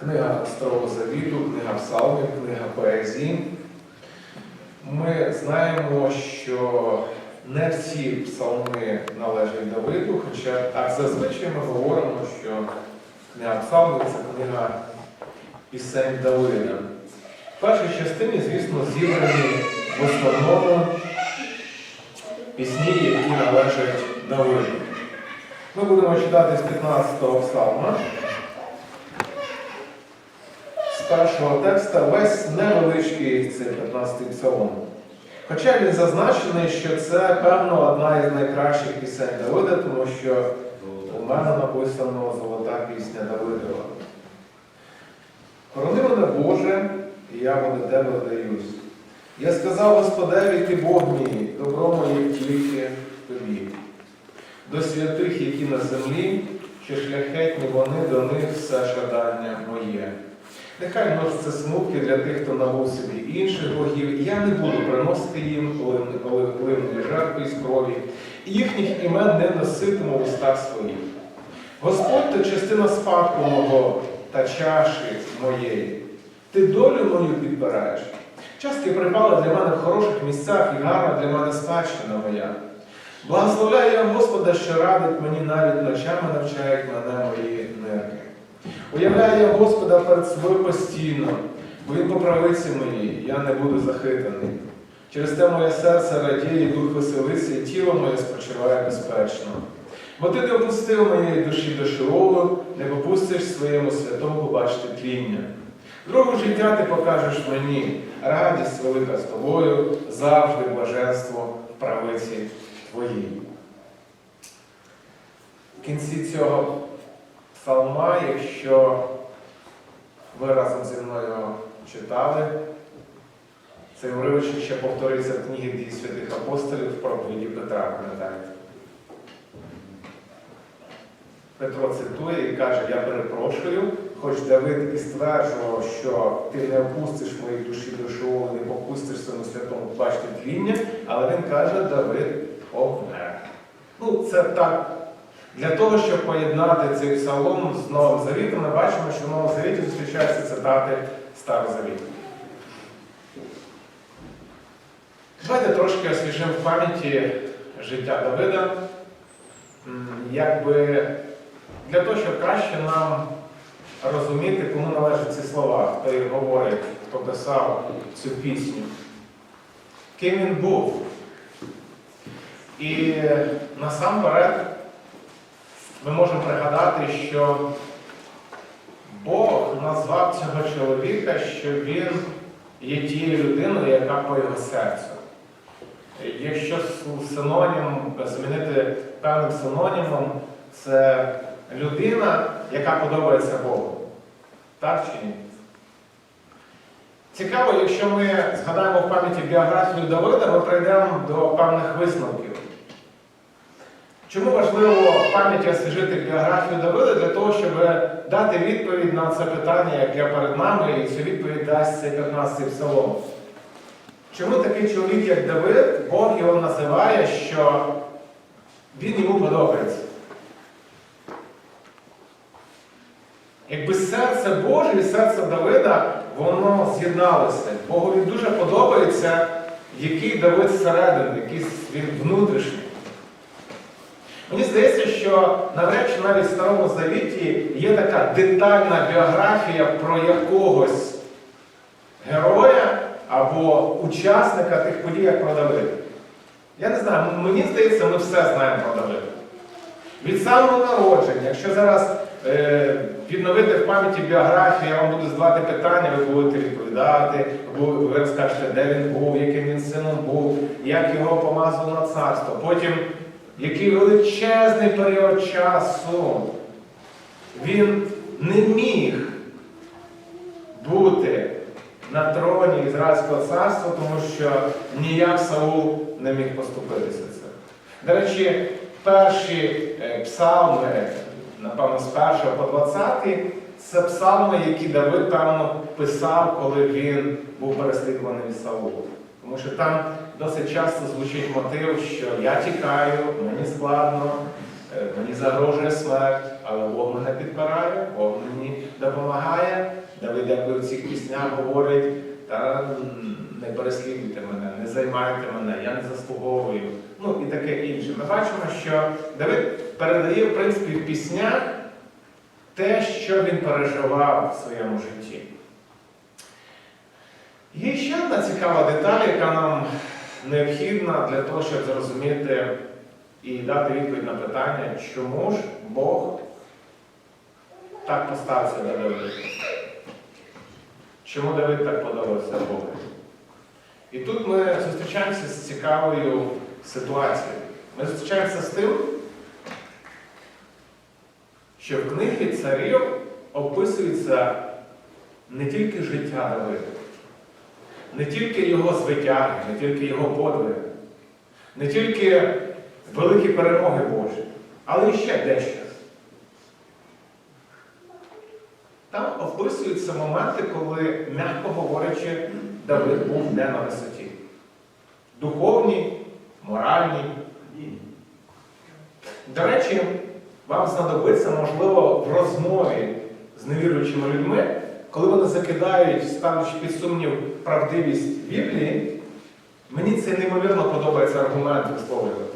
Книга Старого Завіту, книга Псалмів, книга поезії. Ми знаємо, що не всі псалми належать Давиду, хоча так зазвичай ми говоримо, що книга Псалмів це книга пісень Давида. В першій частині, звісно, зібрані в основному пісні, які належать Давиду. Ми будемо читати з 15-го псалма. Першого текста весь невеличкий цей 15-й псалом. Хоча він зазначений, що це, певно, одна із найкращих пісень Давида, тому що у мене написано золота пісня Давидова. Хорони мене Боже, і я до тебе даюсь. Я сказав Господеві, ти Бог мій, добро моє тільки тобі. До святих, які на землі, що шляхетні вони до них все жадання моє. Нехай множиться смутки для тих, хто набув собі інших богів, я не буду приносити їм ливної жертви з крові, і їхніх імен не носитиму в устах своїх. Господь то частина спадку мого та чаші моєї. Ти долю мою підбираєш. Частки припали для мене в хороших місцях і гарна для мене спадщина моя. Благословляю я Господа, що радить мені навіть ночами навчають мене мої нерви. Уявляю я Господа перед собою постійно, бо Він по правиці моїй, я не буду захитаний. Через те моє серце радіє, дух веселиться, і тіло моє спочиває безпечно. Бо ти не опустив моєї душі до Шеолу, не попустиш своєму святому побачити тління. Другу життя ти покажеш мені, радість велика з тобою, завжди блаженство в правиці твоїй. В кінці цього псалма, якщо ви разом зі мною читали, цей уривочок ще повторюється в книгі дій святих апостолів в проповіді Петра, пам'ятаєте? Петро цитує і каже, я перепрошую, хоч Давид і стверджував, що ти не опустиш моїй душі до Шеолу, не попустиш своєму святому бачити тління, але він каже, Давид помер. Ну, це так. Для того, щоб поєднати цей псалом з Новим Завітом, ми бачимо, що в Новому Завіті зустрічаються цитати Старого Завіту. Давайте трошки освіжимо в пам'яті життя Давида. Якби для того, щоб краще нам розуміти, кому належать ці слова, хто їх говорить, хто писав цю пісню. Ким він був. І насамперед ми можемо пригадати, що Бог назвав цього чоловіка, що він є тією людиною, яка по його серцю. Якщо синонім замінити певним синонімом, це людина, яка подобається Богу. Так чи ні? Цікаво, якщо ми згадаємо в пам'яті біографію Давида, ми прийдемо до певних висновків. Чому важливо в пам'яті освіжити біографію Давида для того, щоб дати відповідь на це питання, яке перед нами, і цю відповідь дасть цей 15-й псалом. Чому такий чоловік, як Давид, Бог його називає, що він йому подобається? Якби серце Боже і серце Давида, воно з'єдналося. Богові дуже подобається, який Давид зсередини, який він внутрішній. Мені здається, що навряд чи навіть в Старому Завіті є така детальна біографія про якогось героя або учасника тих подій, як про Давида. Я не знаю, мені здається, ми все знаємо про Давида. Від самого народження, якщо зараз е, відновити в пам'яті біографію, я вам буду задавати питання, ви будете відповідати, ви розкажете, де він був, яким він сином був, як його помазали на царство. Потім який величезний період часу він не міг бути на троні Ізраїльського царства, тому що ніяк Саул не міг поступитися це. До речі, перші е, псалми, напевно, з першого по 20, це псалми, які Давид, певно, писав, коли він був переслідуваний від Саула. Тому що там досить часто звучить мотив, що я тікаю, мені складно, е, мені загрожує смерть, але Бог мене підпирає, Бог мені допомагає. Давид, якби в цих піснях говорить, та не переслідуйте мене, не займайте мене, я не заслуговую. Ну і таке інше. Ми бачимо, що Давид передає, в принципі, в піснях те, що він переживав в своєму житті. Є ще одна цікава деталь, яка нам необхідна для того, щоб зрозуміти і дати відповідь на питання, чому ж Бог так поставився до Давида. Чому Давид так подобався Богу? І тут ми зустрічаємося з цікавою ситуацією. Ми зустрічаємося з тим, що в книгі царів описується не тільки життя Давида, не тільки його звитяги, не тільки його подвиги, не тільки великі перемоги Божі, але і ще дещо. Там описуються моменти, коли, м'яко говорячи, Давид був не на висоті. Духовній, моральній. До речі, вам знадобиться, можливо, в розмові з невіруючими людьми, коли вони закидають, ставлячи під сумнів правдивість Біблії, мені це неймовірно подобається аргумент висловлювати.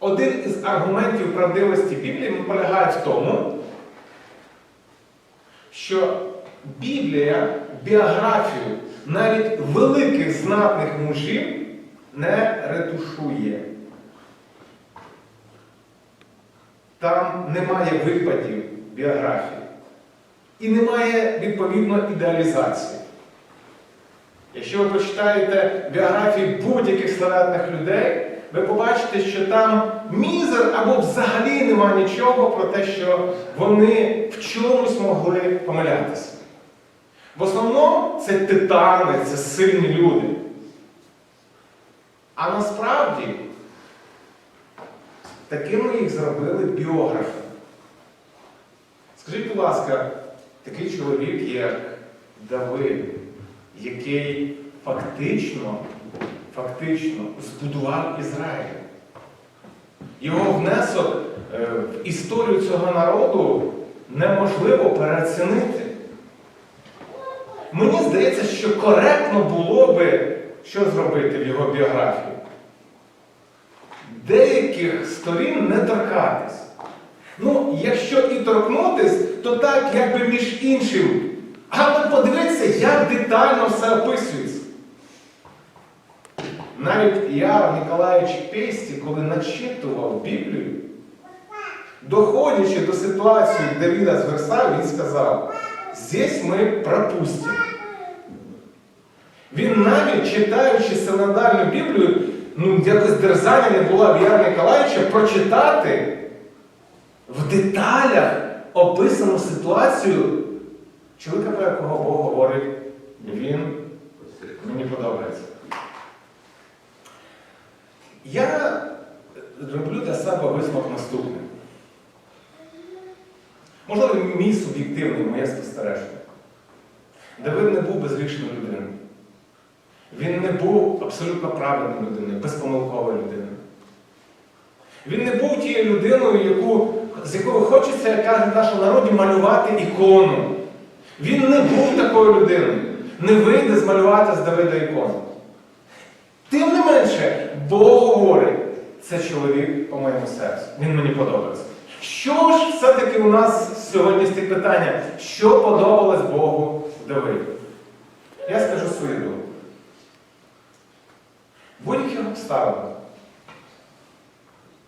Один із аргументів правдивості Біблії полягає в тому, що Біблія біографію навіть великих знатних мужів не ретушує. Там немає випадів біографії. І немає відповідно ідеалізації. Якщо ви почитаєте біографії будь-яких славетних людей, ви побачите, що там мізер або взагалі нема нічого про те, що вони в чомусь могли помилятися. В основному це титани, це сильні люди. А насправді такими їх зробили біографи. Скажіть, будь ласка, такий чоловік, як Давид, який фактично, фактично збудував Ізраїль. Його внесок е, в історію цього народу неможливо переоцінити. Мені здається, що коректно було би що зробити в його біографії. Деяких сторін не торкатись. Ну, якщо і торкнутись, то так, якби між іншим. Але подивіться, як детально все описується. Навіть я, Ніколаївич Песті, коли начитував Біблію, доходячи до ситуації Давіда з Версаю, він сказав, здесь ми пропустимо. Він навіть читаючи синодальну Біблію, ну якось дерзання не була в Яра Ніколаївича прочитати в деталях описану ситуацію чоловіка, про якого Бог говорить, він мені подобається. Я роблю для себе висновок наступний. Можливо, мій суб'єктивний, моє спостереження. Давид не був безгрішною людиною. Він не був абсолютно правильною людиною, безпомилковою людиною. Він не був тією людиною, яку, з якою хочеться, як кажуть в нашому народі, малювати ікону. Він не був такою людиною. Не вийде змалювати з Давида ікону. Тим не менше, Бог говорить, це чоловік по моєму серцю. Він мені подобається. Що ж все-таки у нас сьогодні стоїть питання, що подобалось Богу в Давиді? Я скажу свою думку. Будь-яких обставин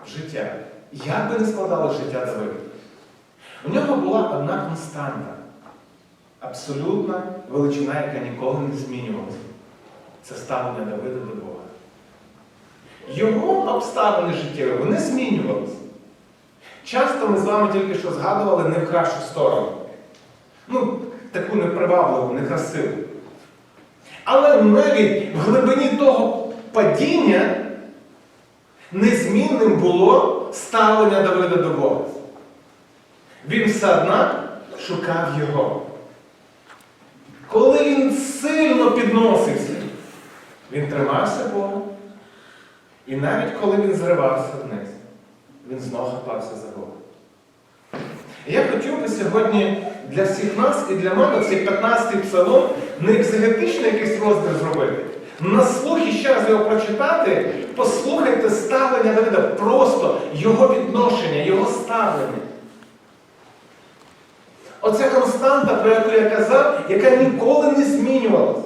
життя, як би не складало життя Давида, у нього була одна константа, абсолютна величина, яка ніколи не змінювалася. Це ставлення Давида до Бога. Його обставини життєві, вони змінювалися. Часто ми з вами тільки що згадували не в кращу сторону. Ну, таку непривабливу, некрасиву. Але навіть в глибині того падіння незмінним було ставлення Давида до Бога. Він все одно шукав його. Коли він сильно підносився, він тримався Бога. І навіть коли він зривався вниз, він знову хапався за Бога. Я хотів би сьогодні для всіх нас і для мене цей 15-й псалом не екзегетичний якийсь розділ зробити. На слух ще раз його прочитати, послухайте ставлення Давида, просто його відношення, його ставлення. Оця константа, про яку я казав, яка ніколи не змінювалася.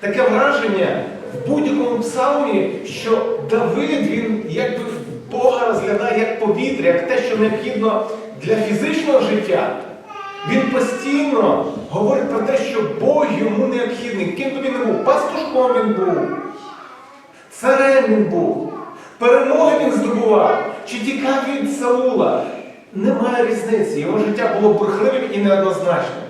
Таке враження в будь-якому псалмі, що Давид він якби Бога розглядає як повітря, як те, що необхідно для фізичного життя. Він постійно говорить про те, що Бог йому необхідний. Ким би він не був? Пастушком він був, царем він був, перемоги він здобував, чи тікав від Саула. Немає різниці. Його життя було бурхливим і неоднозначним.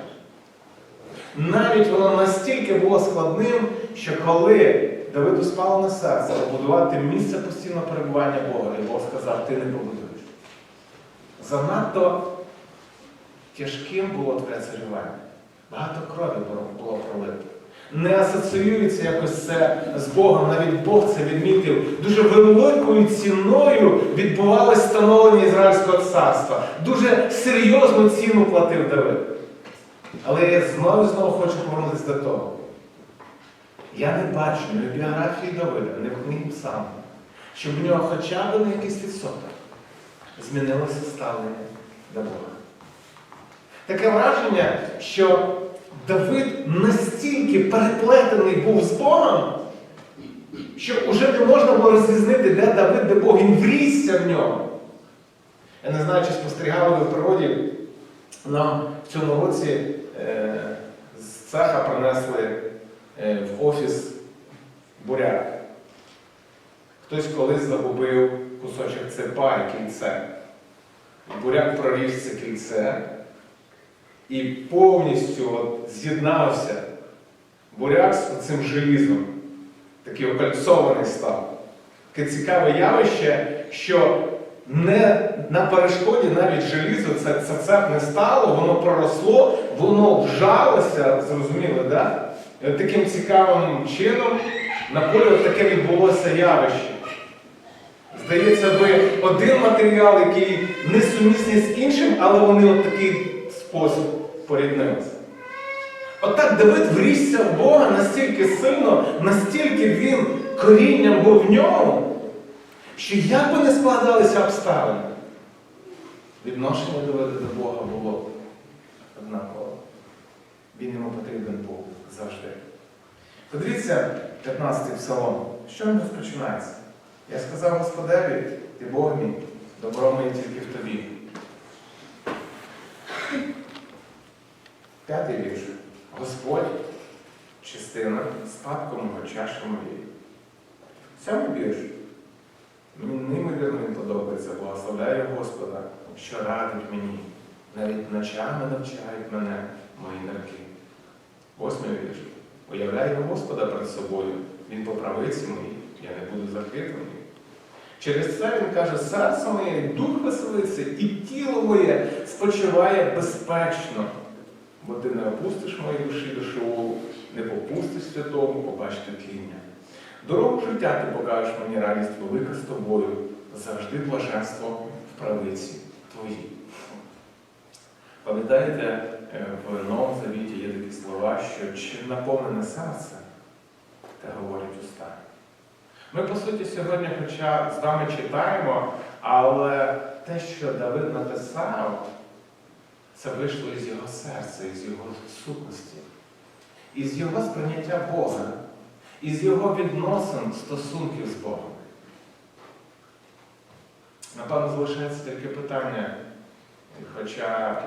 Навіть воно настільки було складним, що коли Давиду спало на серце побудувати місце постійного перебування Бога, і Бог сказав, ти не побудуєш. Занадто тяжким було твоє царювання. Багато крові було пролито. Не асоціюється якось це з Богом, навіть Бог це відмітив. Дуже великою ціною відбувалось становлення Ізраїльського царства. Дуже серйозну ціну платив Давид. Але я знову і знову хочу повернутися до того. Я не бачу ні в біографії Давида, ні в книгі Псалму, щоб в нього хоча б на якийсь відсоток змінилося ставлення до Бога. Таке враження, що Давид настільки переплетений був з Богом, що вже не можна було розрізнити, де Давид, де Бог, він врісся в нього. Я не знаю, чи спостерігали ви в природі, нам в цьому році е, з цеха принесли е, в офіс буряк. Хтось колись загубив кусочок цепа і кільце. Буряк проріс це кільце і повністю от з'єднався буряк з цим желізом. Такий окольцований став. Таке цікаве явище, що не на перешкоді навіть желізо це, це не стало, воно проросло, воно вжалося, зрозуміли, да? Таким цікавим чином на полі таке відбулося явище. Здається би, один матеріал, який не сумісний з іншим, але вони от такий спосіб поріднилися. Отак Давид врісся в Бога настільки сильно, настільки він корінням був в ньому, що як би не складалися обставини, відношення Давида до Бога було однаково. Він йому потрібен був завжди. Подивіться 15-й псалом. Що він розпочинається? Я сказав Господеві, ти Бог мій, добро моє тільки в тобі. П'ятий вірш. Господь, частина, спадку мого чаші моєї. Сьомий вірш. Мені неймовірно подобається, благословляю Господа, що радить мені. Навіть ночами навчають мене мої нирки. Восьмий вірш. Уявляю Господа перед собою, Він по правиці моїй, я не буду захитаний. Через це він каже, серце моє, дух веселиться, і тіло моє спочиває безпечно. Бо ти не опустиш моїй душі до Шеолу, не попустиш святому побачити тління. Дорогу життя ти покажеш мені радість велика з тобою, завжди блаженство в правиці твоїй. Пам'ятаєте, е, в Новому Завіті є такі слова, що чим наповнене серце, те говорять уста. Ми, по суті, сьогодні, хоча з вами читаємо, але те, що Давид написав, це вийшло із його серця, із його сутності, із його сприйняття Бога, із його відносин, стосунків з Богом. Напевно, залишається таке питання, хоча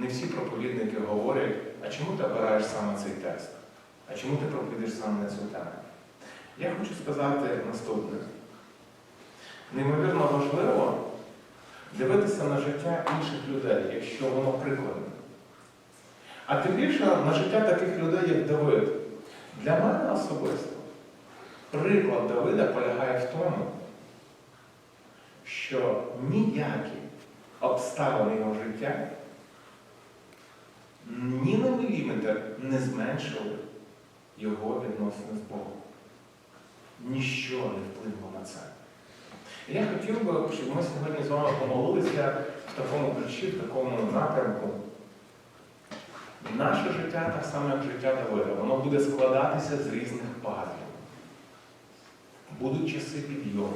не всі проповідники говорять, а чому ти обираєш саме цей текст? А чому ти проповідуєш саме на цю тему? Я хочу сказати наступне. Неймовірно важливо дивитися на життя інших людей, якщо воно прикладне. А тим більше на життя таких людей, як Давид. Для мене особисто приклад Давида полягає в тому, що ніякі обставини його життя ні на міліметр не зменшили його відносини з Богом. Ніщо не вплинуло на це. Я хотів би, щоб ми сьогодні з вами помолилися в такому ключі, в такому напрямку. Наше життя, так само, як життя Давида, воно буде складатися з різних пазлів. Будуть часи підйому.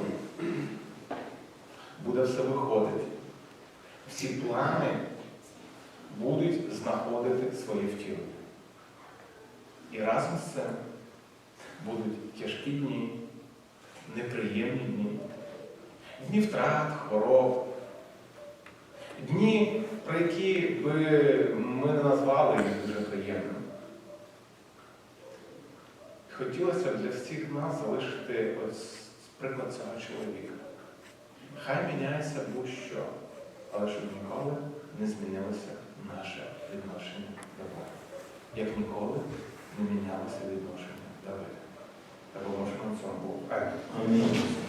Буде все виходити. Всі плани будуть знаходити своє втілення. І разом з цим будуть тяжкі дні, неприємні дні, дні втрат, хвороб, дні, про які би ми не назвали їх дуже приємними. Хотілося б для всіх нас залишити ось приклад цього чоловіка. Хай міняється будь-що, але щоб ніколи не змінилося наше відношення до Бога. Як ніколи не мінялося відношення до Давида. Та може на цьому Богу. Амінь.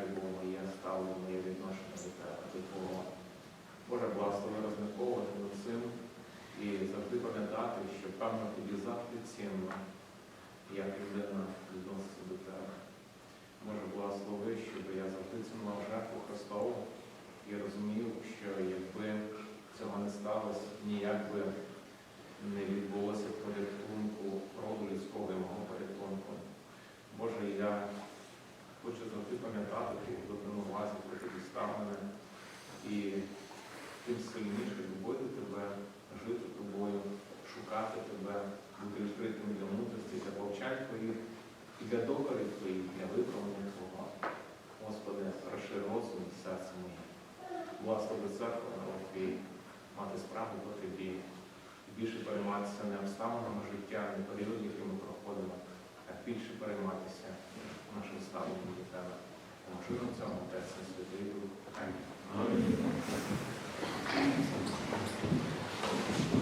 зменшилась моє ставлення, моє відношення до тебе, до Твого. Боже, благослови розмірковувати над цим і завжди пам'ятати, що певно тобі завжди цінно, як людина відноситься до тебе. Може, благослови, щоб я завжди цінував жертву Христову і розумів, що якби цього не сталося, ніяк би не відбулося порятунку роду людського і мого порятунку. Боже, я хочу завжди пам'ятати глибину увазі, яку тобі ставлене, і тим сильніше любити тебе, жити тобою, шукати тебе, бути відкритим для мудрості, для повчань твоїх, і для докорів твоїх, для виправлення Твого. Господи, розшири розум і серце моє. Благослови церкву, народ твій, мати справу по тобі, більше перейматися не обставинами життя, не періодів нашої слави буде тебе. Навчуй нам цього Отець і Святий Дух. Амінь.